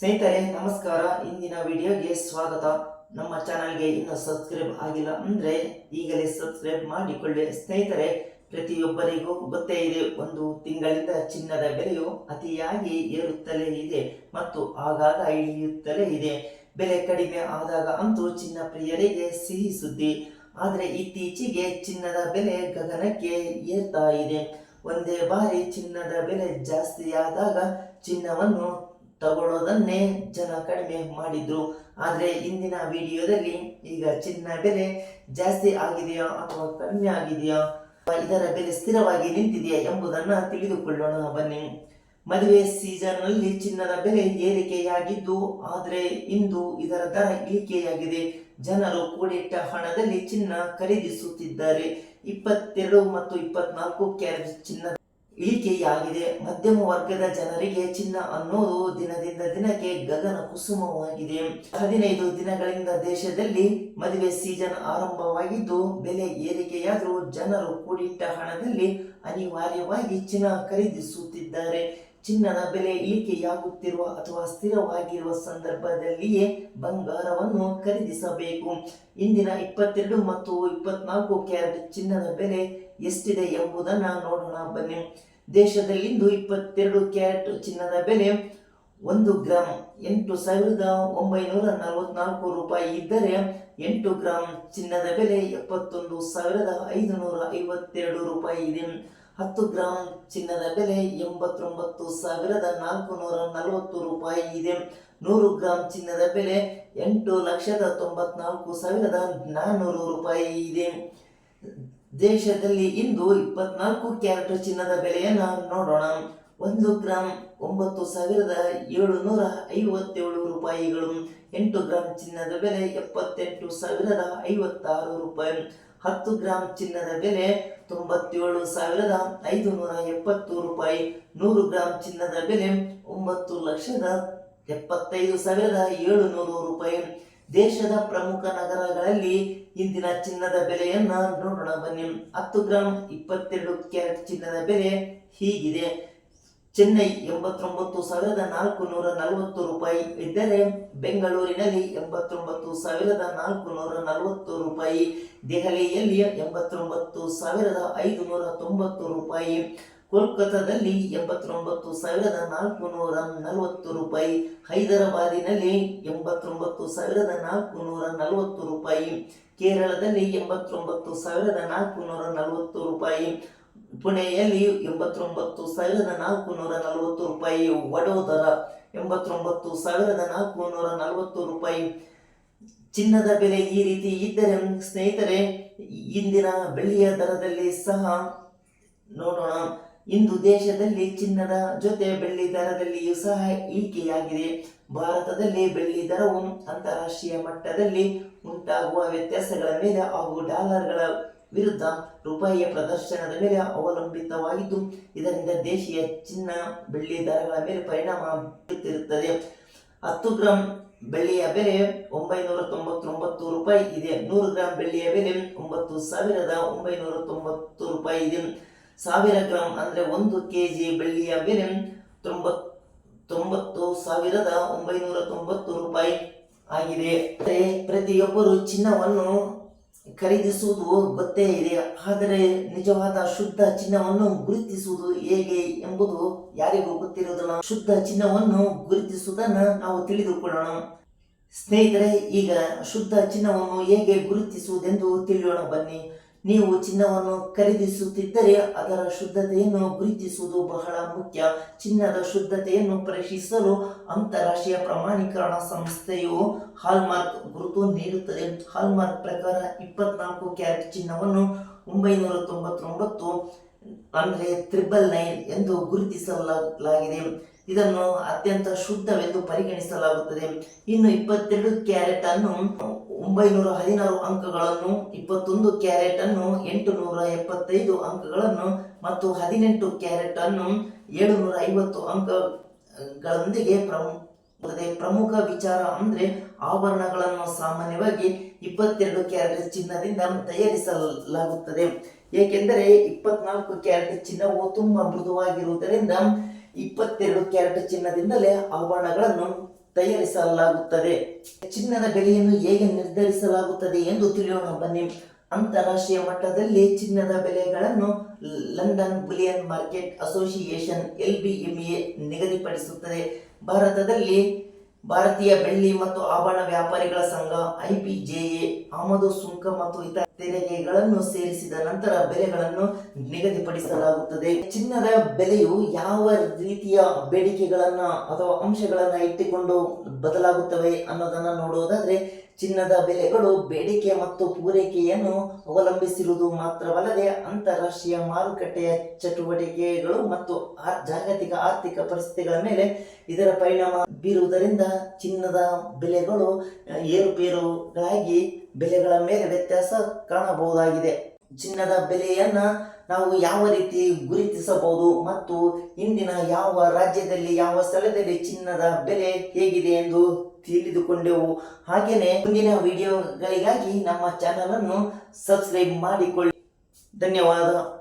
ಸ್ನೇಹಿತರೆ, ನಮಸ್ಕಾರ. ಇಂದಿನ ವಿಡಿಯೋಗೆ ಸ್ವಾಗತ. ನಮ್ಮ ಚಾನಲ್ಗೆ ಇನ್ನೂ ಸಬ್ಸ್ಕ್ರೈಬ್ ಆಗಿಲ್ಲ ಅಂದ್ರೆ ಈಗಲೇ ಸಬ್ಸ್ಕ್ರೈಬ್ ಮಾಡಿಕೊಳ್ಳಿ. ಸ್ನೇಹಿತರೆ, ಪ್ರತಿಯೊಬ್ಬರಿಗೂ ಗೊತ್ತೇ ಇದೆ, ಒಂದು ತಿಂಗಳಿಂದ ಚಿನ್ನದ ಬೆಲೆಯು ಅತಿಯಾಗಿ ಏರುತ್ತಲೇ ಇದೆ ಮತ್ತು ಆಗಾಗ ಇಳಿಯುತ್ತಲೇ ಇದೆ. ಬೆಲೆ ಕಡಿಮೆ ಆದಾಗ ಅಂತೂ ಚಿನ್ನ ಪ್ರಿಯರಿಗೆ ಸಿಹಿ ಸುದ್ದಿ. ಆದರೆ ಇತ್ತೀಚೆಗೆ ಚಿನ್ನದ ಬೆಲೆ ಗಗನಕ್ಕೆ ಏರ್ತಾ ಇದೆ. ಒಂದೇ ಬಾರಿ ಚಿನ್ನದ ಬೆಲೆ ಜಾಸ್ತಿಯಾದಾಗ ಚಿನ್ನವನ್ನು ತಗೊಳ್ಳೋದನ್ನೇ ಜನ ಕಡಿಮೆ ಮಾಡಿದ್ರು. ಆದರೆ ಇಂದಿನ ವಿಡಿಯೋದಲ್ಲಿ ಈಗ ಚಿನ್ನ ಬೆಲೆ ಜಾಸ್ತಿ ಆಗಿದೆಯಾ ಅಥವಾ ಕಡಿಮೆ ಆಗಿದೆಯಾ? ಇದರ ಬೆಲೆ ಸ್ಥಿರವಾಗಿ ನಿಂತಿದೆಯಾ ಎಂಬುದನ್ನು ತಿಳಿದುಕೊಳ್ಳೋಣ. ಬನ್ನಿ. ಮದುವೆ ಸೀಸನ್ನಲ್ಲಿ ಚಿನ್ನದ ಬೆಲೆ ಏರಿಕೆಯಾಗಿದ್ದು, ಆದರೆ ಇಂದು ಇದರ ದರ ಇಳಿಕೆಯಾಗಿದೆ ಜನರು ಕೂಡಿಟ್ಟ ಹಣದಲ್ಲಿ ಚಿನ್ನ ಖರೀದಿಸುತ್ತಿದ್ದಾರೆ. ಇಪ್ಪತ್ತೆರಡು ಮತ್ತು ಇಪ್ಪತ್ನಾಲ್ಕು ಕ್ಯಾರೆಟ್ ಚಿನ್ನ ಇಳಿಕೆಯಾಗಿದೆ ಮಧ್ಯಮ ವರ್ಗದ ಜನರಿಗೆ ಚಿನ್ನ ಅನ್ನೋದು ದಿನದಿಂದ ದಿನಕ್ಕೆ ಗಗನ ಕುಸುಮವಾಗಿದೆ. ಹದಿನೈದು ದಿನಗಳಿಂದ ದೇಶದಲ್ಲಿ ಮದುವೆ ಸೀಸನ್ ಆರಂಭವಾಗಿದ್ದು, ಬೆಲೆ ಏರಿಕೆಯಾದರೂ ಜನರು ಕೂಡಿಟ್ಟ ಹಣದಲ್ಲಿ ಅನಿವಾರ್ಯವಾಗಿ ಚಿನ್ನ ಖರೀದಿಸುತ್ತಿದ್ದಾರೆ. ಚಿನ್ನದ ಬೆಲೆ ಇಳಿಕೆಯಾಗುತ್ತಿರುವ ಅಥವಾ ಸ್ಥಿರವಾಗಿರುವ ಸಂದರ್ಭದಲ್ಲಿಯೇ ಬಂಗಾರವನ್ನು ಖರೀದಿಸಬೇಕು. ಇಂದಿನ ಇಪ್ಪತ್ತೆರಡು ಮತ್ತು ಇಪ್ಪತ್ನಾಲ್ಕು ಕ್ಯಾರೆಟ್ ಚಿನ್ನದ ಬೆಲೆ ಎಷ್ಟಿದೆ ಎಂಬುದನ್ನು ನೋಡೋಣ ಬನ್ನಿ. ದೇಶದಲ್ಲಿಂದು ಇಪ್ಪತ್ತೆರಡು ಕ್ಯಾರೆಟ್ ಚಿನ್ನದ ಬೆಲೆ ಒಂದು ಗ್ರಾಮ್ ಎಂಟು ಸಾವಿರದ ಒಂಬೈನೂರ ನಲವತ್ನಾಲ್ಕು ರೂಪಾಯಿ ಇದ್ದರೆ ಎಂಟು ಗ್ರಾಮ್ ಚಿನ್ನದ ಬೆಲೆ ಎಪ್ಪತ್ತೊಂದು ಸಾವಿರದ ಐದುನೂರ ಐವತ್ತೆರಡು ರೂಪಾಯಿ ಇದೆ. ಹತ್ತು ಗ್ರಾಮ್ ಚಿನ್ನದ ಬೆಲೆ ಎಂಬತ್ತೊಂಬತ್ತು ಸಾವಿರದ ನಾಲ್ಕು ನೂರ ನಲವತ್ತು ರೂಪಾಯಿ ಇದೆ. ನೂರು ಗ್ರಾಮ್ ಚಿನ್ನದ ಬೆಲೆ ಎಂಟು ಲಕ್ಷದ ತೊಂಬತ್ನಾಲ್ಕು ಸಾವಿರದ ನಾನ್ನೂರು ರೂಪಾಯಿ ಇದೆ. ದೇಶದಲ್ಲಿ ಇಂದು ಇಪ್ಪತ್ನಾಲ್ಕು ಕ್ಯಾರೆಟ್ ಚಿನ್ನದ ಬೆಲೆಯನ್ನು ನೋಡೋಣ. ಒಂದು ಗ್ರಾಮ್ ಒಂಬತ್ತು ಸಾವಿರದ ಏಳುನೂರ ಐವತ್ತೇಳು ರೂಪಾಯಿಗಳು. ಎಂಟು ಗ್ರಾಮ್ ಚಿನ್ನದ ಬೆಲೆ ಎಪ್ಪತ್ತೆಂಟು ಸಾವಿರದ ಐವತ್ತಾರು ರೂಪಾಯಿ. ಹತ್ತು ಗ್ರಾಮ್ ಚಿನ್ನದ ಬೆಲೆ ತೊಂಬತ್ತೇಳು ಸಾವಿರದ ಐದುನೂರ ಎಪ್ಪತ್ತು ರೂಪಾಯಿ. ನೂರು ಗ್ರಾಮ್ ಚಿನ್ನದ ಬೆಲೆ ಒಂಬತ್ತು ಲಕ್ಷದ ಎಪ್ಪತ್ತೈದು ಸಾವಿರದ ಏಳುನೂರು ರೂಪಾಯಿ. ದೇಶದ ಪ್ರಮುಖ ನಗರಗಳಲ್ಲಿ ಇಂದಿನ ಚಿನ್ನದ ಬೆಲೆಯನ್ನ ನೋಡೋಣ ಬನ್ನಿ. ಹತ್ತು ಗ್ರಾಮ್ ಇಪ್ಪತ್ತೆರಡು ಕ್ಯಾರೆಟ್ ಚಿನ್ನದ ಬೆಲೆ ಹೀಗಿದೆ. ಚೆನ್ನೈ ಎಂಬತ್ತೊಂಬತ್ತು ಸಾವಿರದ ನಾಲ್ಕು ನೂರ ನಲವತ್ತು ರೂಪಾಯಿ ಇದ್ದರೆ ಬೆಂಗಳೂರಿನಲ್ಲಿ ಎಂಬತ್ತೊಂಬತ್ತು ಸಾವಿರದ ನಾಲ್ಕು ನೂರ ನಲವತ್ತು ರೂಪಾಯಿ, ದೆಹಲಿಯಲ್ಲಿ ಎಂಬತ್ತೊಂಬತ್ತು ಸಾವಿರದ ಐದು ನೂರ ತೊಂಬತ್ತು ರೂಪಾಯಿ. ಕೋಲ್ಕತ್ತಾದಲ್ಲಿ ಎಂಬತ್ತೊಂಬತ್ತು ಸಾವಿರದ ನಾಲ್ಕು ನೂರ ನಲವತ್ತು ರೂಪಾಯಿ, ಹೈದರಾಬಾದಿನಲ್ಲಿ ಎಂಬತ್ತೊಂಬತ್ತು ಸಾವಿರದ ನಾಲ್ಕು ನೂರ ನಲವತ್ತು ರೂಪಾಯಿ, ಕೇರಳದಲ್ಲಿ ಎಂಬತ್ತೊಂಬತ್ತು ಸಾವಿರದ ನಾಲ್ಕು ನೂರ ನಲವತ್ತು ರೂಪಾಯಿ, ಪುಣೆಯಲ್ಲಿ ಎಂಬತ್ತೊಂಬತ್ತು ಸಾವಿರದ ನಾಲ್ಕು ನೂರ ನಲವತ್ತು ರೂಪಾಯಿ, ವಡೋದರ ಎಂಬತ್ತೊಂಬತ್ತು ಸಾವಿರದ ನಾಲ್ಕು ನೂರ ನಲವತ್ತು ರೂಪಾಯಿ. ಚಿನ್ನದ ಬೆಲೆ ಈ ರೀತಿ ಇದ್ದರೆ ಸ್ನೇಹಿತರೆ, ಇಂದಿನ ಬೆಳ್ಳಿಯ ದರದಲ್ಲಿ ಸಹ ನೋಡೋಣ. ಇಂದು ದೇಶದಲ್ಲಿ ಚಿನ್ನದ ಜೊತೆ ಬೆಳ್ಳಿ ದರದಲ್ಲಿಯೂ ಸಹ ಇಳಿಕೆಯಾಗಿದೆ ಭಾರತದಲ್ಲಿ ಬೆಳ್ಳಿ ದರವು ಅಂತಾರಾಷ್ಟ್ರೀಯ ಮಟ್ಟದಲ್ಲಿ ಉಂಟಾಗುವ ವ್ಯತ್ಯಾಸಗಳ ಮೇಲೆ ಹಾಗೂ ಡಾಲರ್ಗಳ ವಿರುದ್ಧ ರೂಪಾಯಿಯ ಪ್ರದರ್ಶನದ ಮೇಲೆ ಅವಲಂಬಿತವಾಗಿದ್ದು, ಇದರಿಂದ ದೇಶೀಯ ಚಿನ್ನ ಬೆಳ್ಳಿ ದರಗಳ ಮೇಲೆ ಪರಿಣಾಮ ಬೀರುತ್ತಿರುತ್ತದೆ. ಹತ್ತು ಗ್ರಾಂ ಬೆಳ್ಳಿಯ ಬೆಲೆ ಒಂಬೈನೂರ ತೊಂಬತ್ತೊಂಬತ್ತು ರೂಪಾಯಿ ಇದೆ. ನೂರು ಗ್ರಾಂ ಬೆಳ್ಳಿಯ ಬೆಲೆ ಒಂಬತ್ತು ಸಾವಿರದ ಒಂಬೈನೂರ ತೊಂಬತ್ತು ರೂಪಾಯಿ ಇದೆ. ಸಾವಿರ ಗ್ರಾಂ ಅಂದರೆ ಒಂದು ಕೆ ಜಿ ಬೆಳ್ಳಿಯ ಬೆಲೆ ತೊಂಬತ್ ತೊಂಬತ್ತು ಸಾವಿರದ ಒಂಬೈನೂರ ತೊಂಬತ್ತು ರೂಪಾಯಿ ಆಗಿದೆ. ಪ್ರತಿಯೊಬ್ಬರು ಚಿನ್ನವನ್ನು ಖರೀದಿಸುವುದು ಗೊತ್ತೇ ಇದೆ. ಆದರೆ ನಿಜವಾದ ಶುದ್ಧ ಚಿನ್ನವನ್ನು ಗುರುತಿಸುವುದು ಹೇಗೆ ಎಂಬುದು ಯಾರಿಗೂ ಗೊತ್ತಿರುವುದಿಲ್ಲ. ಶುದ್ಧ ಚಿನ್ನವನ್ನು ಗುರುತಿಸುವುದನ್ನು ನಾವು ತಿಳಿದುಕೊಳ್ಳೋಣ. ಸ್ನೇಹಿತರೆ, ಈಗ ಶುದ್ಧ ಚಿನ್ನವನ್ನು ಹೇಗೆ ಗುರುತಿಸುವುದೆಂದು ತಿಳಿಯೋಣ ಬನ್ನಿ. ನೀವು ಚಿನ್ನವನ್ನು ಖರೀದಿಸುತ್ತಿದ್ದರೆ ಅದರ ಶುದ್ಧತೆಯನ್ನು ಗುರುತಿಸುವುದು ಬಹಳ ಮುಖ್ಯ. ಚಿನ್ನದ ಶುದ್ಧತೆಯನ್ನು ಪರೀಕ್ಷಿಸಲು ಅಂತಾರಾಷ್ಟ್ರೀಯ ಪ್ರಮಾಣೀಕರಣ ಸಂಸ್ಥೆಯು ಹಾಲ್ಮಾರ್ಕ್ ಗುರುತು ನೀಡುತ್ತದೆ. ಹಾಲ್ಮಾರ್ಕ್ ಪ್ರಕಾರ ಇಪ್ಪತ್ನಾಲ್ಕು ಕ್ಯಾರೆಟ್ ಚಿನ್ನವನ್ನು ಒಂಬೈನೂರ ತೊಂಬತ್ತೊಂಬತ್ತು ಅಂದರೆ ತ್ರಿಬಲ್ ನೈನ್ ಎಂದು ಗುರುತಿಸಲಾಗಿದೆ. ಇದನ್ನು ಅತ್ಯಂತ ಶುದ್ಧವೆಂದು ಪರಿಗಣಿಸಲಾಗುತ್ತದೆ. ಇನ್ನು ಇಪ್ಪತ್ತೆರಡು ಕ್ಯಾರೆಟ್ ಅನ್ನು ಒಂಬೈನೂರ ಹದಿನಾರು ಅಂಕಗಳನ್ನು, ಇಪ್ಪತ್ತೊಂದು ಕ್ಯಾರೆಟ್ ಅನ್ನು ಎಂಟು ನೂರ ಎಪ್ಪತ್ತೈದು ಅಂಕಗಳನ್ನು ಮತ್ತು ಹದಿನೆಂಟು ಕ್ಯಾರೆಟ್ ಅನ್ನು ಏಳುನೂರ ಐವತ್ತು ಅಂಕಗಳೊಂದಿಗೆ ಪ್ರಮು ಪ್ರಮುಖ ವಿಚಾರ ಅಂದ್ರೆ ಆಭರಣಗಳನ್ನು ಸಾಮಾನ್ಯವಾಗಿ ಇಪ್ಪತ್ತೆರಡು ಕ್ಯಾರೆಟ್ ಚಿನ್ನದಿಂದ ತಯಾರಿಸಲಾಗುತ್ತದೆ. ಏಕೆಂದರೆ ಇಪ್ಪತ್ನಾಲ್ಕು ಕ್ಯಾರೆಟ್ ಚಿನ್ನವು ತುಂಬಾ ಮೃದುವಾಗಿರುವುದರಿಂದ ಇಪ್ಪತ್ತೆರಡು ಕ್ಯಾರೆಟ್ ಚಿನ್ನದಿಂದಲೇ ಆಭರಣಗಳನ್ನು ತಯಾರಿಸಲಾಗುತ್ತದೆ. ಚಿನ್ನದ ಬೆಲೆಯನ್ನು ಹೇಗೆ ನಿರ್ಧರಿಸಲಾಗುತ್ತದೆ ಎಂದು ತಿಳಿಯೋಣ, ಬನ್ನಿ. ಅಂತಾರಾಷ್ಟ್ರೀಯ ಮಟ್ಟದಲ್ಲಿ ಚಿನ್ನದ ಬೆಲೆಗಳನ್ನು London bullion market association L B ನಿಗದಿಪಡಿಸುತ್ತದೆ. ಭಾರತದಲ್ಲಿ ಭಾರತೀಯ ಬೆಳ್ಳಿ ಮತ್ತು ಆಭರಣ ವ್ಯಾಪಾರಿಗಳ ಸಂಘ ಐಪಿಜೆಎ ಆಮದು ಸುಂಕ ಮತ್ತು ಇತರ ತೆರಿಗೆಗಳನ್ನು ಸೇರಿಸಿದ ನಂತರ ಬೆಲೆಗಳನ್ನು ನಿಗದಿಪಡಿಸಲಾಗುತ್ತದೆ. ಚಿನ್ನದ ಬೆಲೆಯು ಯಾವ ರೀತಿಯ ಬೇಡಿಕೆಗಳನ್ನ ಅಥವಾ ಅಂಶಗಳನ್ನ ಇಟ್ಟುಕೊಂಡು ಬದಲಾಗುತ್ತವೆ ಅನ್ನೋದನ್ನ ನೋಡುವುದಾದ್ರೆ, ಚಿನ್ನದ ಬೆಲೆಗಳು ಬೇಡಿಕೆ ಮತ್ತು ಪೂರೈಕೆಯನ್ನು ಅವಲಂಬಿಸಿರುವುದು ಮಾತ್ರವಲ್ಲದೆ ಅಂತಾರಾಷ್ಟ್ರೀಯ ಮಾರುಕಟ್ಟೆಯ ಚಟುವಟಿಕೆಗಳು ಮತ್ತು ಜಾಗತಿಕ ಆರ್ಥಿಕ ಪರಿಸ್ಥಿತಿಗಳ ಮೇಲೆ ಇದರ ಪರಿಣಾಮ ಬೀರುವುದರಿಂದ ಚಿನ್ನದ ಬೆಲೆಗಳು ಏರುಪೇರುಗಳಾಗಿ ಬೆಲೆಗಳ ಮೇಲೆ ವ್ಯತ್ಯಾಸ ಕಾಣಬಹುದಾಗಿದೆ. ಚಿನ್ನದ ಬೆಲೆಯನ್ನ ನಾವು ಯಾವ ರೀತಿ ಗುರುತಿಸಬಹುದು ಮತ್ತು ಇಂದಿನ ಯಾವ ರಾಜ್ಯದಲ್ಲಿ, ಯಾವ ಸ್ಥಳದಲ್ಲಿ ಚಿನ್ನದ ಬೆಲೆ ಹೇಗಿದೆ ಎಂದು ತಿಳಿದುಕೊಂಡೆವು. ಹಾಗೆಯೇ ಮುಂದಿನ ವಿಡಿಯೋಗಳಿಗಾಗಿ ನಮ್ಮ ಚಾನಲ್ ಅನ್ನು ಸಬ್ಸ್ಕ್ರೈಬ್ ಮಾಡಿಕೊಳ್ಳಿ. ಧನ್ಯವಾದ.